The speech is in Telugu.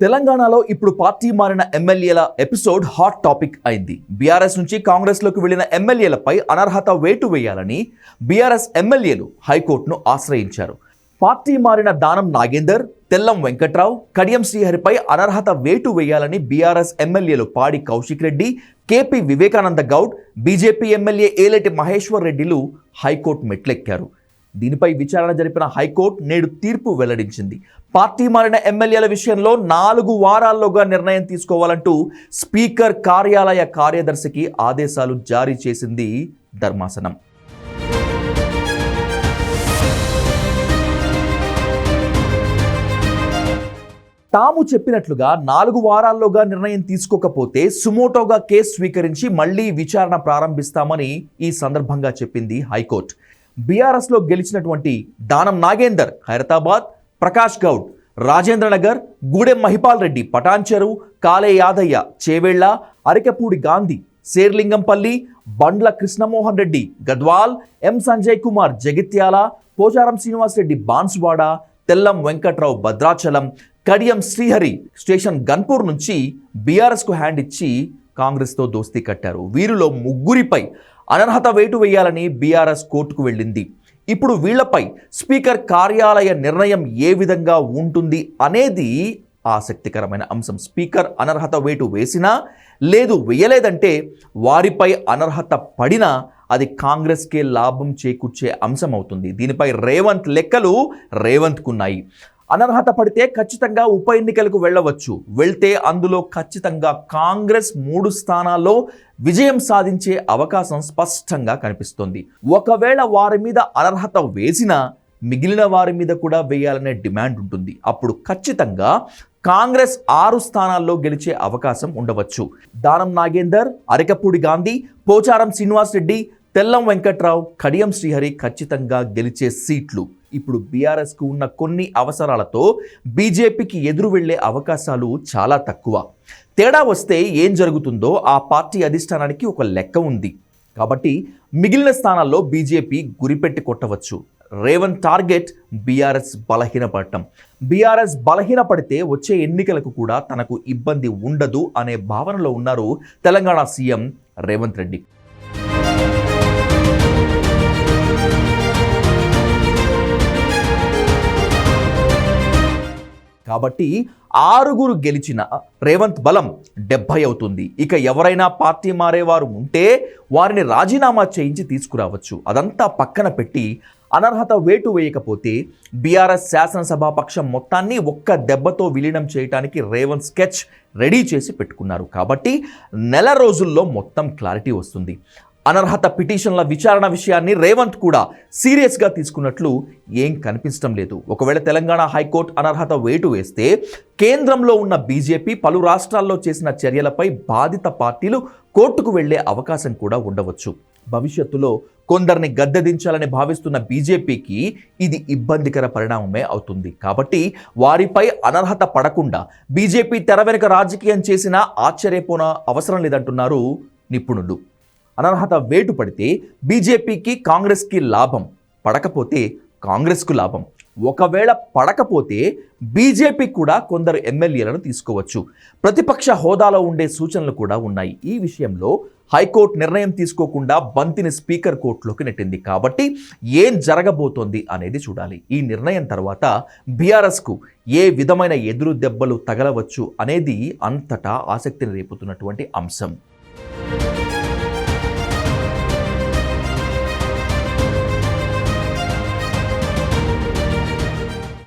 తెలంగాణలో ఇప్పుడు పార్టీ మారిన ఎమ్మెల్యేల ఎపిసోడ్ హాట్ టాపిక్ అయింది. బీఆర్ఎస్ నుంచి కాంగ్రెస్లోకి వెళ్ళిన ఎమ్మెల్యేలపై అనర్హత వేటు వేయాలని బీఆర్ఎస్ ఎమ్మెల్యేలు హైకోర్టును ఆశ్రయించారు. పార్టీ మారిన దానం నాగేందర్ తెల్లం వెంకట్రావు కడియం శ్రీహరిపై అనర్హత వేటు వేయాలని బీఆర్ఎస్ ఎమ్మెల్యేలు Padi Kaushik Reddy KP Vivekananda Goud BJP MLA Aleti Maheshwar రెడ్డిలు హైకోర్టు మెట్లెక్కారు. దీనిపై విచారణ జరిపిన హైకోర్టు నేడు తీర్పు వెల్లడించింది. పార్టీ మారిన ఎమ్మెల్యేల విషయంలో నాలుగు వారాల్లోగా నిర్ణయం తీసుకోవాలంటూ స్పీకర్ కార్యాలయ కార్యదర్శికి ఆదేశాలు జారీ చేసింది ధర్మాసనం. తాము చెప్పినట్లుగా నాలుగు వారాల్లోగా నిర్ణయం తీసుకోకపోతే సుమోటోగా కేసు స్వీకరించి మళ్ళీ విచారణ ప్రారంభిస్తామని ఈ సందర్భంగా చెప్పింది హైకోర్టు. బీఆర్ఎస్లో గెలిచినటువంటి దానం నాగేందర్ ఖైరతాబాద్ ప్రకాష్ గౌడ్ రాజేంద్రనగర్ గూడెం మహిపాల్ రెడ్డి పటాన్చెరు కాలే యాదయ్య చేవేళ్ళ అరికపూడి గాంధీ శేర్లింగంపల్లి బండ్ల కృష్ణమోహన్ రెడ్డి గద్వాల్ ఎం సంజయ్ కుమార్ జగిత్యాల పోచారం శ్రీనివాస్ రెడ్డి బాన్సువాడ తెల్లం వెంకట్రావు భద్రాచలం కడియం శ్రీహరి స్టేషన్ గన్పూర్ నుంచి బీఆర్ఎస్కు హ్యాండ్ ఇచ్చి కాంగ్రెస్తో దోస్తీ కట్టారు. వీరిలో ముగ్గురిపై అనర్హత వేటు వేయాలని బీఆర్ఎస్ కోర్టుకు వెళ్ళింది. ఇప్పుడు వీళ్ళపై స్పీకర్ కార్యాలయ నిర్ణయం ఏ విధంగా ఉంటుంది అనేది ఆసక్తికరమైన అంశం. స్పీకర్ అనర్హత వేటు వేసినా లేదు వేయలేదంటే వారిపై అనర్హత పడినా అది కాంగ్రెస్కే లాభం చేకూర్చే అంశం అవుతుంది. దీనిపై రేవంత్ లెక్కలు రేవంత్కున్నాయి. అనర్హత పడితే ఖచ్చితంగా ఉప ఎన్నికలకు వెళ్ళవచ్చు. వెళ్తే అందులో ఖచ్చితంగా కాంగ్రెస్ మూడు స్థానాల్లో విజయం సాధించే అవకాశం స్పష్టంగా కనిపిస్తుంది. ఒకవేళ వారి మీద అనర్హత వేసినా మిగిలిన వారి మీద కూడా వేయాలనే డిమాండ్ ఉంటుంది. అప్పుడు ఖచ్చితంగా కాంగ్రెస్ ఆరు స్థానాల్లో గెలిచే అవకాశం ఉండవచ్చు. దానం నాగేందర్ అరికపూడి గాంధీ పోచారం శ్రీనివాస్ రెడ్డి తెల్లం వెంకట్రావు కడియం శ్రీహరి ఖచ్చితంగా గెలిచే సీట్లు. ఇప్పుడు బీఆర్ఎస్కు ఉన్న కొన్ని అవసరాలతో బీజేపీకి ఎదురు వెళ్ళే అవకాశాలు చాలా తక్కువ. తేడా వస్తే ఏం జరుగుతుందో ఆ పార్టీ అధిష్టానానికి ఒక లెక్క ఉంది. కాబట్టి మిగిలిన స్థానాల్లో బీజేపీ గురిపెట్టి కొట్టవచ్చు. రేవంత్ టార్గెట్ బీఆర్ఎస్ బలహీనపడటం. బీఆర్ఎస్ బలహీనపడితే వచ్చే ఎన్నికలకు కూడా తనకు ఇబ్బంది ఉండదు అనే భావనలో ఉన్నారు తెలంగాణ సీఎం రేవంత్ రెడ్డి. కాబట్టి ఆరుగురు గెలిచిన రేవంత్ బలం డెబ్బై అవుతుంది. ఇక ఎవరైనా పార్టీ మారేవారు ఉంటే వారిని రాజీనామా చేయించి తీసుకురావచ్చు. అదంతా పక్కన పెట్టి అనర్హత వేటు వేయకపోతే బీఆర్ఎస్ శాసనసభాపక్షం మొత్తాన్ని ఒక్క దెబ్బతో విలీనం చేయడానికి రేవంత్ స్కెచ్ రెడీ చేసి పెట్టుకున్నారు. కాబట్టి నెల రోజుల్లో మొత్తం క్లారిటీ వస్తుంది. అనర్హత పిటిషన్ల విచారణ విషయాన్ని రేవంత్ కూడా సీరియస్గా తీసుకున్నట్లు ఏం కనిపించడం లేదు. ఒకవేళ తెలంగాణ హైకోర్టు అనర్హత వేటు వేస్తే కేంద్రంలో ఉన్న బీజేపీ పలు రాష్ట్రాల్లో చేసిన చర్యలపై బాధిత పార్టీలు కోర్టుకు వెళ్ళే అవకాశం కూడా ఉండవచ్చు. భవిష్యత్తులో కొందరిని గద్దెదించాలని భావిస్తున్న బీజేపీకి ఇది ఇబ్బందికర పరిణామమే అవుతుంది. కాబట్టి వారిపై అనర్హత పడకుండా బీజేపీ తెర వెనుక రాజకీయం చేసినా ఆశ్చర్యపోన అవసరం లేదంటున్నారు నిపుణులు. అనర్హత వేటు పడితే బీజేపీకి కాంగ్రెస్కి లాభం పడకపోతే కాంగ్రెస్కు లాభం. ఒకవేళ పడకపోతే బీజేపీ కూడా కొందరు ఎమ్మెల్యేలను తీసుకోవచ్చు. ప్రతిపక్ష హోదాలో ఉండే సూచనలు కూడా ఉన్నాయి. ఈ విషయంలో హైకోర్టు నిర్ణయం తీసుకోకుండా బంతిని స్పీకర్ కోర్టులోకి నెట్టింది. కాబట్టి ఏం జరగబోతోంది అనేది చూడాలి. ఈ నిర్ణయం తర్వాత బీఆర్ఎస్కు ఏ విధమైన ఎదురు దెబ్బలు తగలవచ్చు అనేది అంతటా ఆసక్తిని రేపుతున్నటువంటి అంశం.